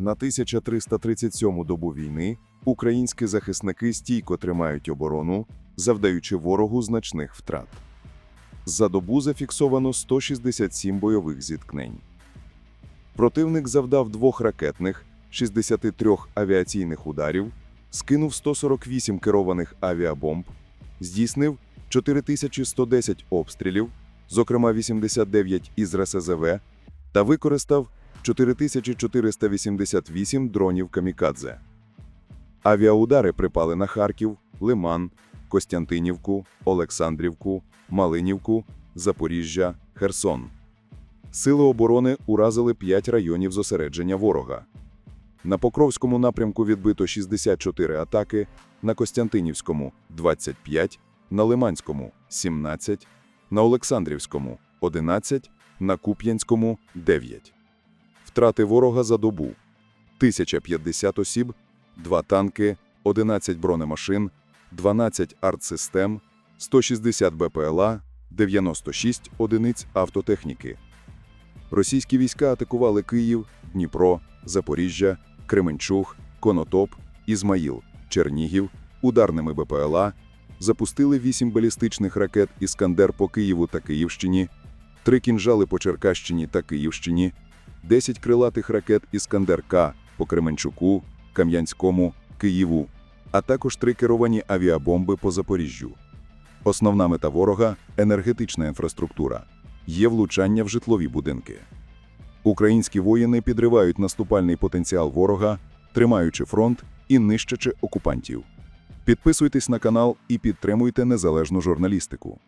На 1337 добу війни українські захисники стійко тримають оборону, завдаючи ворогу значних втрат. За добу зафіксовано 167 бойових зіткнень. Противник завдав двох ракетних, 63 авіаційних ударів, скинув 148 керованих авіабомб, здійснив 4110 обстрілів, зокрема 89 із РСЗВ, та використав 4488 дронів камікадзе. Авіаудари припали на Харків, Лиман, Костянтинівку, Олександрівку, Малинівку, Запоріжжя, Херсон. Сили оборони уразили 5 районів зосередження ворога. На Покровському напрямку відбито 64 атаки, на Костянтинівському – 25, на Лиманському – 17, на Олександрівському – 11, на Куп'янському – 9. Втрати ворога за добу – 1050 осіб, 2 танки, 11 бронемашин, 12 артсистем, 160 БПЛА, 96 одиниць автотехніки. Російські війська атакували Київ, Дніпро, Запоріжжя, Кременчуг, Конотоп, Ізмаїл, Чернігів ударними БПЛА, запустили 8 балістичних ракет «Іскандер» по Києву та Київщині, 3 кінжали по Черкащині та Київщині, 10 крилатих ракет «Іскандер-К» по Кременчуку, Кам'янському, Києву, а також 3 керовані авіабомби по Запоріжжю. Основна мета ворога – енергетична інфраструктура. Є влучання в житлові будинки. Українські воїни підривають наступальний потенціал ворога, тримаючи фронт і нищачи окупантів. Підписуйтесь на канал і підтримуйте незалежну журналістику.